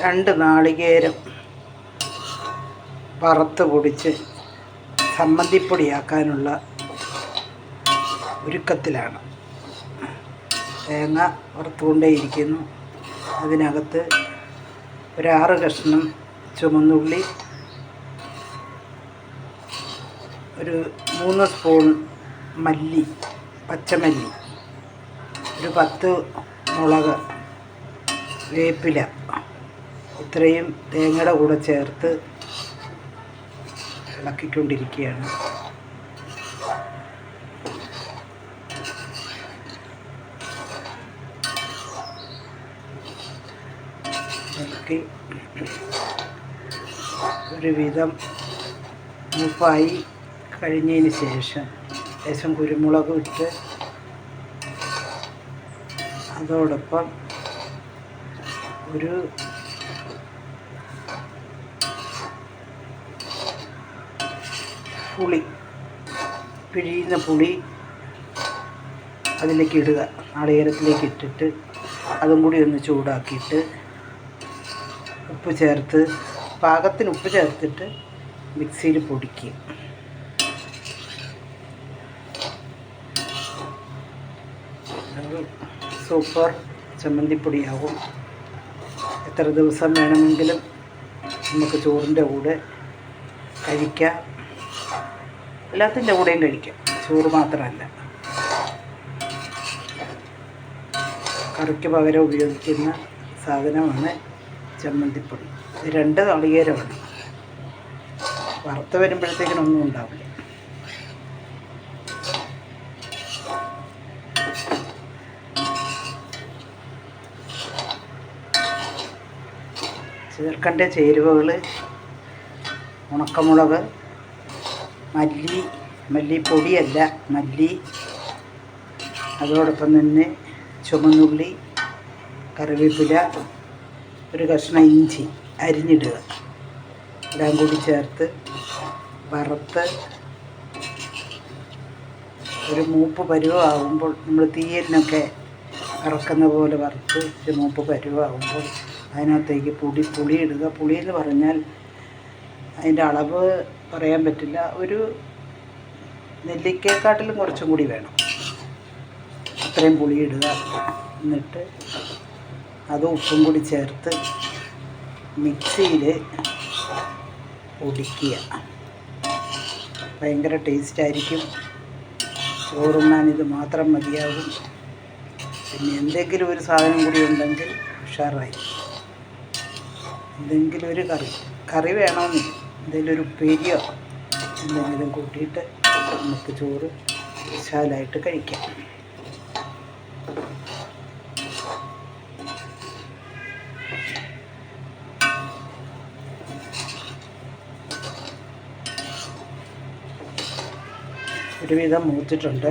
രണ്ട് നാളികേരം വറുത്ത് പൊടിച്ച് ചമ്മന്തിപ്പൊടിയാക്കാനുള്ള ഒരുക്കത്തിലാണ്. തേങ്ങ വറുത്തുകൊണ്ടേയിരിക്കുന്നു. അതിനകത്ത് ഒരാറ് കഷ്ണം ചുമന്നുള്ളി ഒരു മൂന്ന് സ്പൂൺ മല്ലി പച്ചമല്ലി ഒരു പത്ത് മുളക് വേപ്പില ഇത്രയും തേങ്ങയുടെ കൂടെ ചേർത്ത് ഇളക്കിക്കൊണ്ടിരിക്കുകയാണ്. ഇളക്കി ഒരുവിധം മൂപ്പായി കഴിഞ്ഞതിന് ശേഷം ലേശം കുരുമുളക് ഇട്ട് അതോടൊപ്പം ഒരു പുളി പിഴിയുന്ന പുളി അതിലേക്ക് ഇടുക. നാളികേരത്തിലേക്ക് ഇട്ടിട്ട് അതും കൂടി ഒന്ന് ചൂടാക്കിയിട്ട് ഉപ്പ് ചേർത്ത് പാകത്തിന് ഉപ്പ് ചേർത്തിട്ട് മിക്സിയിൽ പൊടിക്കുക. സൂപ്പർ ചമ്മന്തിപ്പൊടിയാവും. എത്ര ദിവസം വേണമെങ്കിലും നമുക്ക് ചോറിന്റെ കൂടെ കഴിക്കാം. എല്ലാത്തിന്റെ കൂടെയും കഴിക്കാം. ചോറ് മാത്രമല്ല. കറിക്ക് പകരം ഉപയോഗിക്കുന്ന സാധനമാണ് ചമ്മന്തിപ്പൊടി. രണ്ട് നാളികേരമാണ് വറുത്ത് വരുമ്പോഴത്തേക്കിനൊന്നും ഉണ്ടാവില്ല. ചേർക്കേണ്ട ചേരുവകൾ ഉണക്കമുളക് മല്ലി മല്ലിപ്പൊടിയല്ല മല്ലി. അതോടൊപ്പം തന്നെ ചുമന്നുള്ളി കറിവേപ്പില ഒരു കഷ്ണം ഇഞ്ചി അരിഞ്ഞിടുക. എല്ലാം കൂടി ചേർത്ത് വറുത്ത് ഒരു മൂപ്പ് പരുവമാകുമ്പോൾ നമ്മൾ തീയലിനൊക്കെ ഇറക്കുന്ന പോലെ വറുത്ത് ഒരു മൂപ്പ് പരുവമാകുമ്പോൾ അതിനകത്തേക്ക് പുളി പുളി ഇടുക പുളി എന്ന് പറഞ്ഞാൽ അതിന്റെ അളവ് പറയാൻ പറ്റില്ല. ഒരു നെല്ലിക്കയെക്കാട്ടിലും കുറച്ചും കൂടി വേണം. അത്രയും പുളി ഇടുക എന്നിട്ട് അത് ഉപ്പും കൂടി ചേർത്ത് മിക്സിയിൽ ഒടിക്കുക. ഭയങ്കര ടേസ്റ്റായിരിക്കും ചോറുണ്ണാൻ ഇത് മാത്രം മതിയാകും. പിന്നെ എന്തെങ്കിലും ഒരു സാധനം കൂടി ഉണ്ടെങ്കിൽ ഉഷാറായി എന്തെങ്കിലും ഒരു കറി. കറി വേണമെന്നില്ല. എന്തെങ്കിലും ഒരു ഉപ്പേരിയോ എന്തെങ്കിലും കൂട്ടിയിട്ട് നമുക്ക് ചോറ് വിശാലായിട്ട് കഴിക്കാം. ഒരുവിധം മൂത്തിട്ടുണ്ട്.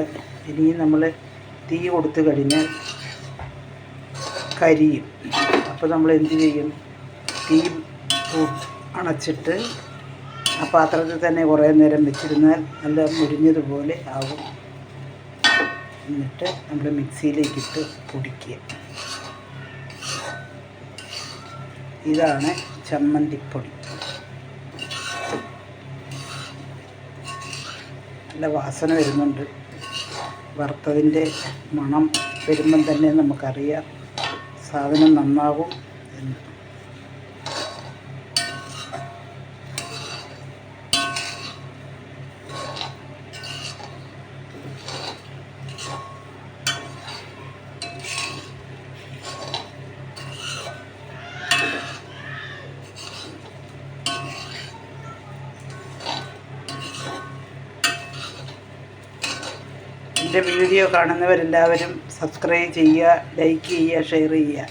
ഇനിയും നമ്മൾ തീ കൊടുത്തു കഴിഞ്ഞാൽ കരിയും. അപ്പോൾ നമ്മൾ എന്ത് ചെയ്യും? തീ അണച്ചിട്ട് ആ പാത്രത്തിൽ തന്നെ കുറേ നേരം വെച്ചിരുന്നാൽ നല്ല മുരിഞ്ഞതുപോലെ ആവും. എന്നിട്ട് നമ്മൾ മിക്സിയിലേക്കിട്ട് പൊടിക്കുക. ഇതാണ് ചമ്മന്തിപ്പൊടി. നല്ല വാസന വരുന്നുണ്ട്. വറുത്തതിന്റെ മണം വരുമ്പം തന്നെ നമുക്കറിയാം സാധനം നന്നാകും എന്ന്. എന്റെ വീഡിയോ കാണുന്നവരെല്ലാവരും സബ്സ്ക്രൈബ് ചെയ്യുക ലൈക്ക് ചെയ്യുക ഷെയർ ചെയ്യുക.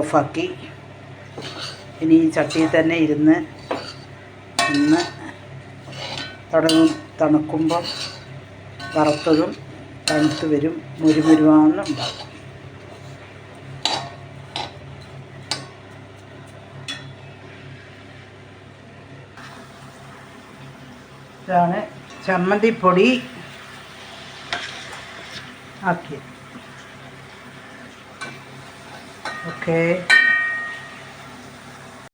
ഓഫാക്കി. ഇനി ഈ ചട്ടിയിൽ തന്നെ ഇരുന്ന് ഒന്ന് തുടങ്ങും തണുക്കുമ്പം വറുത്തതും തണുത്ത് വരും മുരുമുരുവാന്നുണ്ടാവും ഇതാണ് ചമ്മന്തിപ്പൊടി ആക്കിയത്. ഓക്കേ